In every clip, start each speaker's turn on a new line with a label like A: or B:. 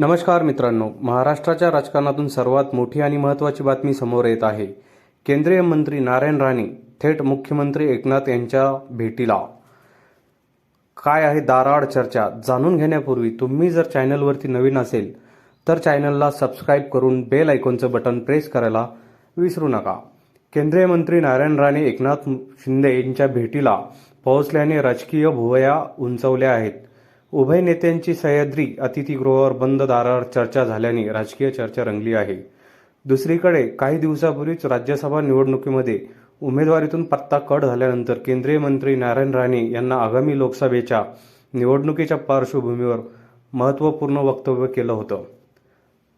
A: नमस्कार मित्रांनो महाराष्ट्राच्या राजकारणातून सर्वात मोठी आणि महत्त्वाची बातमी समोर येत आहे. केंद्रीय मंत्री नारायण राणे थेट मुख्यमंत्री एकनाथ यांच्या भेटीला. काय आहे दाराड चर्चा? जाणून घेण्यापूर्वी तुम्ही जर चॅनलवरती नवीन असेल तर चॅनलला सबस्क्राईब करून बेल आयकॉनचं बटन प्रेस करायला विसरू नका. केंद्रीय मंत्री नारायण राणे एकनाथ शिंदे यांच्या भेटीला पोहोचल्याने राजकीय भुवया उंचवल्या आहेत. उभय नेत्यांची सह्याद्री अतिथीगृहावर बंद दारावर चर्चा झाल्याने राजकीय चर्चा रंगली आहे. दुसरीकडे काही दिवसापूर्वीच राज्यसभा निवडणुकीमध्ये उमेदवारीतून पत्ता कट झाल्यानंतर केंद्रीय मंत्री नारायण राणे यांना आगामी लोकसभेच्या निवडणुकीच्या पार्श्वभूमीवर महत्त्वपूर्ण वक्तव्य केलं होतं.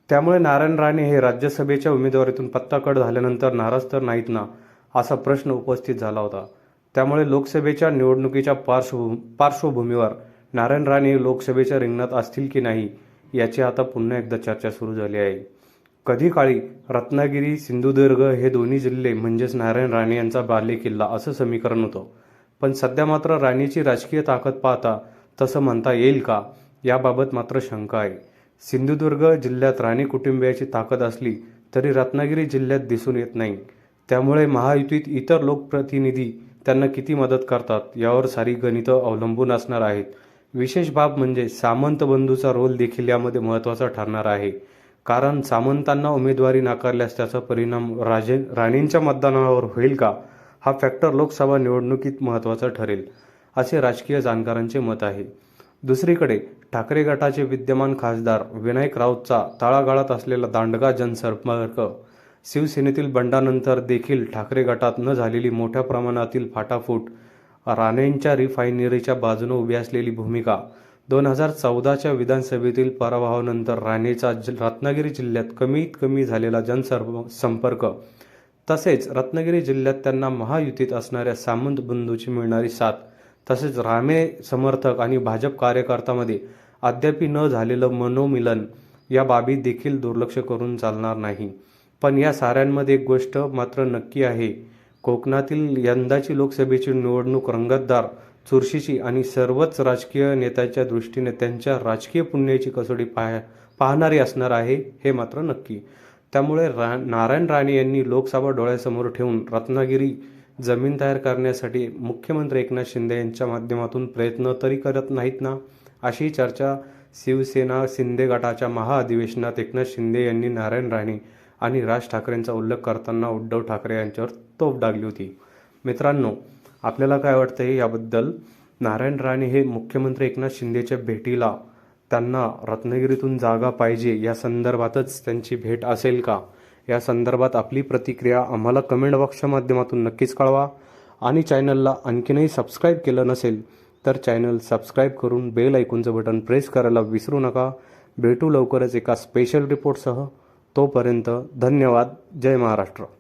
A: त्यामुळे नारायण राणे हे राज्यसभेच्या उमेदवारीतून पत्ता कट झाल्यानंतर नाराज तर नाहीत ना असा प्रश्न उपस्थित झाला होता. त्यामुळे लोकसभेच्या निवडणुकीच्या पार्श्वभू पार्श्वभूमीवर नारायण राणे लोकसभेच्या रिंगणात असतील की नाही याची आता पुन्हा एकदा चर्चा सुरू झाली आहे. कधी काळी रत्नागिरी सिंधुदुर्ग हे दोन्ही जिल्हे म्हणजेच नारायण राणे यांचा बालेकिल्ला असं समीकरण होतं. पण सध्या मात्र राणेची राजकीय ताकद पाहता तसं म्हणता येईल का याबाबत मात्र शंका आहे. सिंधुदुर्ग जिल्ह्यात राणे कुटुंबियाची ताकद असली तरी रत्नागिरी जिल्ह्यात दिसून येत नाही. त्यामुळे महायुतीत इतर लोकप्रतिनिधी त्यांना किती मदत करतात यावर सारी गणितं अवलंबून असणार आहेत. विशेष बाब म्हणजे सामंत बंधूचा रोल देखील यामध्ये महत्त्वाचा ठरणार आहे. कारण सामंतांना उमेदवारी नाकारल्यास त्याचा परिणाम राजे राणेंच्या मतदानावर होईल का? हा फॅक्टर लोकसभा निवडणुकीत महत्त्वाचा ठरेल असे राजकीय जाणकारांचे मत आहे. दुसरीकडे ठाकरे गटाचे विद्यमान खासदार विनायक राऊतचा तळागाळात असलेला दांडगा जनसंपर्क शिवसेनेतील बंडानंतर देखील ठाकरे गटात न झालेली मोठ्या प्रमाणातील फाटाफूट राणेंच्या रिफायनरीच्या बाजूने उभी असलेली भूमिका. दोन हजार चौदाच्या विधानसभेतील पराभवानंतर राणेचा ज रत्नागिरी जिल्ह्यात कमीत कमी झालेला जनसर्व संपर्क. तसेच रत्नागिरी जिल्ह्यात त्यांना महायुतीत असणाऱ्या सामंत बंधूची मिळणारी साथ. तसेच रामे समर्थक आणि भाजप कार्यकर्त्यामध्ये अद्यापी न झालेलं मनोमिलन या बाबी देखील दुर्लक्ष करून चालणार नाही. पण या साऱ्यांमध्ये एक गोष्ट मात्र नक्की आहे. कोकणातील यंदाची लोकसभेची निवडणूक रंगतदार चुरशीची आणि सर्वच राजकीय नेत्याच्या दृष्टीने त्यांच्या राजकीय पुण्याची कसोटी पाह पाहणारी असणार आहे हे मात्र नक्की. त्यामुळे रा नारायण राणे यांनी लोकसभा डोळ्यासमोर ठेवून रत्नागिरी जमीन तयार करण्यासाठी मुख्यमंत्री एकनाथ शिंदे यांच्या माध्यमातून प्रयत्न तरी करत नाहीत ना? अशी चर्चा शिवसेना शिंदे गटाच्या महाअधिवेशनात एकनाथ शिंदे यांनी नारायण राणे आणि राज ठाकरेंचा उल्लेख करताना उद्धव ठाकरे यांच्यावर तोफ डागली होती. मित्रांनो आपल्याला काय वाटतं याबद्दल? नारायण राणे हे मुख्यमंत्री एकनाथ शिंदेच्या भेटीला त्यांना रत्नागिरीतून जागा पाहिजे या संदर्भातच त्यांची भेट असेल का? या संदर्भात आपली प्रतिक्रिया आम्हाला कमेंट बॉक्सच्या माध्यमातून नक्कीच कळवा. आणि चॅनलला आणखीनही सबस्क्राईब केलं नसेल तर चॅनल सबस्क्राईब करून बेल ऐकूनचं बटन प्रेस करायला विसरू नका. भेटू लवकरच एका स्पेशल रिपोर्टसह. तोपर्यंत धन्यवाद. जय महाराष्ट्र.